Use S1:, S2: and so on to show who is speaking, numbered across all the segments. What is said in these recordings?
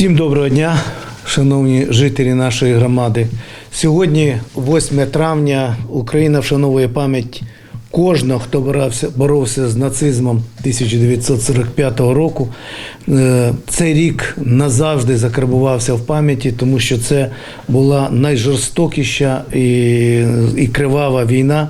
S1: Всім доброго дня, шановні жителі нашої громади. Сьогодні, 8 травня, Україна вшановує пам'ять кожного, хто боровся, боровся з нацизмом 1945 року. Е, Цей рік назавжди закарбувався в пам'яті, тому що це була найжорстокіша і, і кривава війна.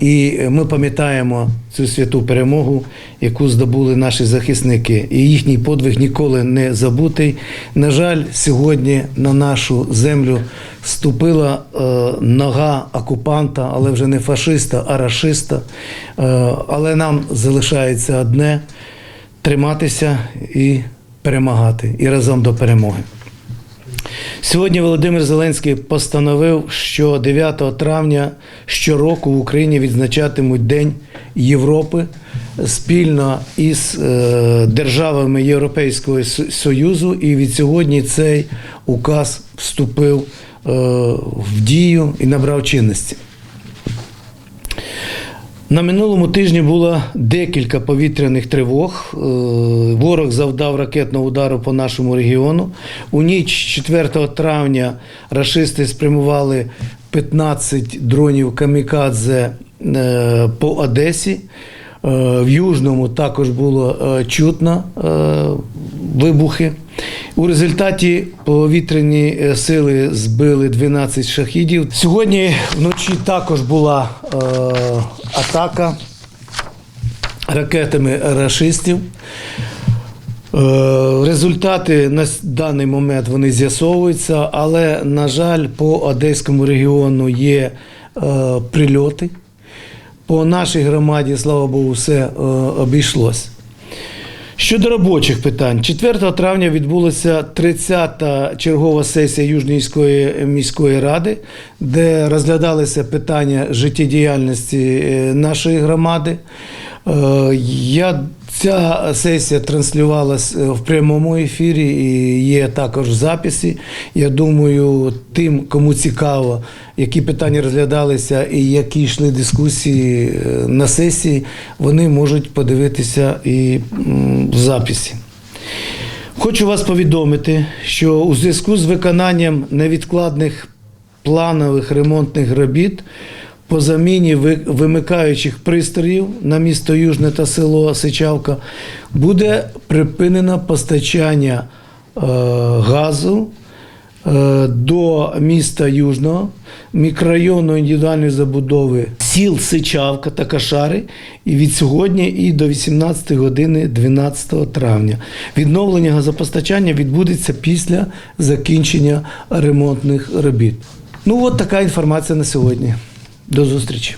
S1: І ми пам'ятаємо цю святу перемогу, яку здобули наші захисники. І їхній подвиг ніколи не забутий. На жаль, сьогодні на нашу землю ступила е, нога окупанта, але вже не фашиста, а рашиста. Е, але нам залишається одне триматися і перемагати, і разом до перемоги. Сьогодні Володимир Зеленський постановив, що 9 травня щороку в Україні відзначатимуть День Європи спільно із е, державами Європейського Со- Союзу. І від сьогодні цей указ вступив е, в дію і набрав чинності. На минулому тижні було декілька повітряних тривог. Е, Ворог завдав ракетного удару по нашому регіону. У ніч 4 травня рашисти спрямували 15 дронів камікадзе е, по Одесі. Е, В Южному також було чутно вибухи. У результаті повітряні е, сили збили 12 шахідів. Сьогодні вночі також була е, атака ракетами рашистів. Е, Результати на даний момент вони з'ясовуються, але, на жаль, по Одеському регіону є е, прильоти. По нашій громаді, слава Богу, все е, обійшлось. Щодо робочих питань, 4 травня відбулася 30-та чергова сесія Южнійської міської ради, де розглядалися питання життєдіяльності е, нашої громади. Е, Я, ця сесія транслювалась е, в прямому ефірі і є також в записі. Я думаю, тим, кому цікаво, які питання розглядалися і які йшли дискусії е, на сесії, вони можуть подивитися і в записі. Хочу вас повідомити, що у зв'язку з виконанням невідкладних планових ремонтних робіт по заміні вимикаючих пристроїв на місто Южне та село Сичавка буде припинено постачання е, газу е, до міста Южного, мікрорайону індивідуальної забудови сіл Сичавка та Кашари і від сьогодні і до 18 години 12 травня. Відновлення газопостачання відбудеться після закінчення ремонтних робіт. Ну от така інформація на сьогодні. До зустрічі.